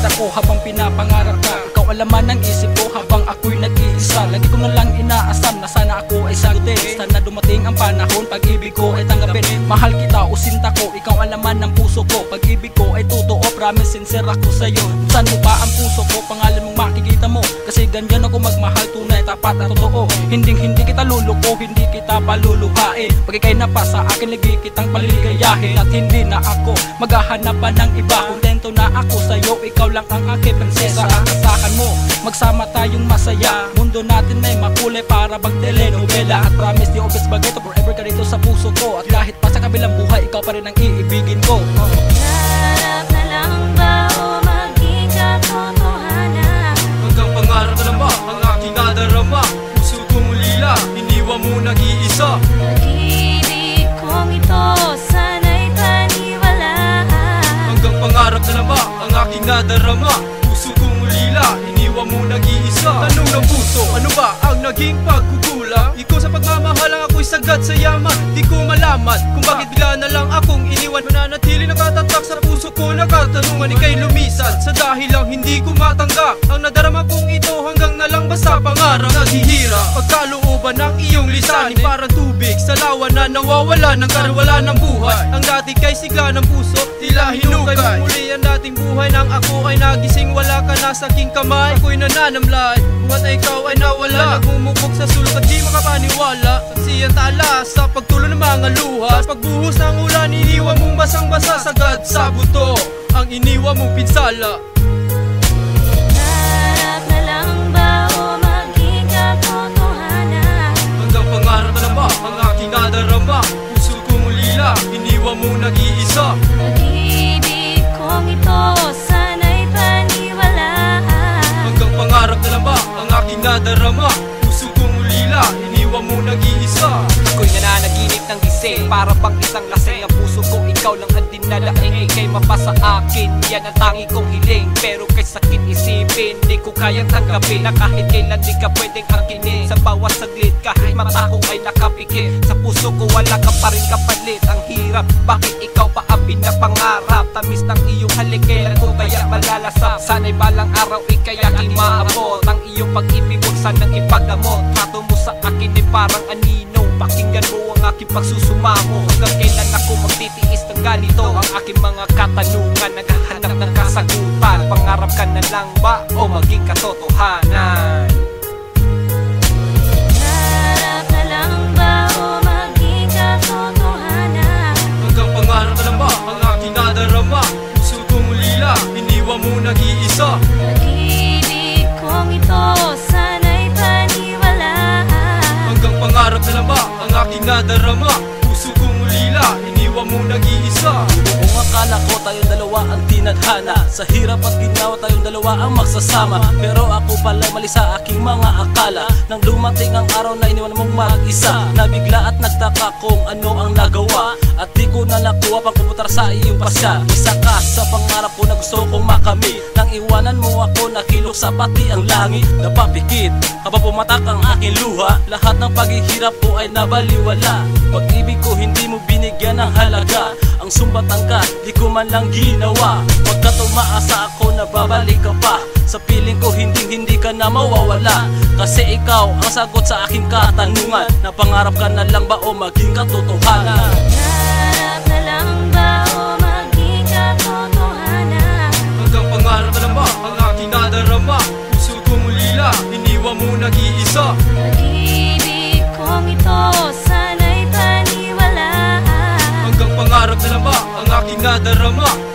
nakikita ko habang pinapangarap ka. Ikaw alaman ng isip ko habang ako'y nag-iisa. Lagi ko na lang inaasam na sana ako ay sagutin Sana dumating ang panahon, pag-ibig ko ay tanggapin. Mahal kita o sinta ko, ikaw alaman ng puso ko. Pag-ibig ko ay totoo, promise sincere ako sa'yo. Saan mo ba ang puso ko, pangalan mong makikita mo. Kasi ganyan ako magmahal, tunay, tapat at totoo. Hindi hindi kita luluko, hindi kita paluluhain. Pag ikay na pa sa akin, lagi kitang paligayahin At hindi na ako maghahanap pa ng iba. Kontento na ako ikaw lang ang aking prinsesa. Ang asahan mo, magsama tayong masaya. Mundo natin ay makulay para bang telenovela At promise di obvious bagay to forever ka dito sa puso ko. At kahit pa sa kabilang buhay, ikaw pa rin ang iibigin ko. Harap na lang ba o maging katotohanan? Hanggang pangarap na lang ba ang aking nadarama? Puso kong ulila, iniwan mo nag-iisa ang aking nadarama Puso kong ulila, iniwan mo nag-iisa. Tanong ng puso, ano ba ang naging pagkukulang? Ikaw sa pagmamahal ang ako'y sagat sa yaman. Di ko malaman kung bakit bigla na lang akong iniwan. Mananatili nakatatak sa puso ko Nakatanungan. Ikay lumisan Sa dahil lang hindi ko matanggap. Ang nadarama kong ito hanggang na lang basta pangarap Naghihira pagkalooban ng iyong lisanin Parang tubig. Sa lawa na nawawala ng karwala ng buhay. Ang dati kay sigla ng puso tila hinukay. Muli ang dating buhay nang ako ay nagising Wala ka na sa aking kamay. Ako'y nananamlay Buhat ay ikaw ay nawala. Nagmumukok sa sulok at di makapaniwala. Saksi ang tala sa pagtulo ng mga luha. Pagbuhos ng ulan iniwan mong basang-basa. Sagad sa buto ang iniwan mong pinsala nadarama Puso kong ulila, iniwan mo nag-iisa. Ako'y nananaginip ng gising Para bang isang lasing. Ang puso ko Ikaw lang ang dinalaing Ika'y mapasa akin Yan ang tangi kong hiling. Pero kay sakit isipin Di ko kayang tanggapin Na kahit kailan di ka pwedeng akinin Sa bawat saglit Kahit mata ko ay nakapikit Sa puso ko wala ka pa rin kapalit. Ang hirap Bakit ikaw pa ang pinapangarap? Tamis ng iyong halik Kailan ko kaya malalasap? Sana'y balang araw Ika'y aking maabot Ang iyong pag-ibig Huwag sanang ipagamot Trato mo sa akin ay parang anino. Pakinggan mo ang aking pagsusumamo. Hanggang kailan ako magtitiis ng ganito? Ang aking mga katanungan Naghahanap ng kasagutan ka na lang ba o maging katotohanan? Harap na lang ba o maging katotohanan? Hanggang pangarap na lang ba ang aking nadarama? Puso kong iniwan mo nag-iisa. Pag-ibig kong ito sana'y paniwalaan. Hanggang pangarap na lang ba ang aking nadarama tayong dalawa ang tinadhana. Sa hirap at ginawa tayong dalawa ang magsasama. Pero ako pala mali sa aking mga akala. Nang dumating ang araw na iniwan mong mag-isa Nabigla at nagtaka kung ano ang nagawa. At di ko na nakuha pang kumutar sa iyong pasya. Isa ka sa pangarap ko na gusto kong makamit iwanan mo ako nakilok sa pati ang langit. Napapikit habang pumatak ang aking luha. Lahat ng paghihirap ko ay nabaliwala. Pag-ibig ko hindi mo binigyan ng halaga. Ang sumbatan ka, di ko man lang ginawa. Pagkat umaasa ako na babalik ka pa. Sa piling ko hindi hindi ka na mawawala. Kasi ikaw ang sagot sa aking katanungan. Na pangarap ka na lang ba o maging katotohanan aking nadarama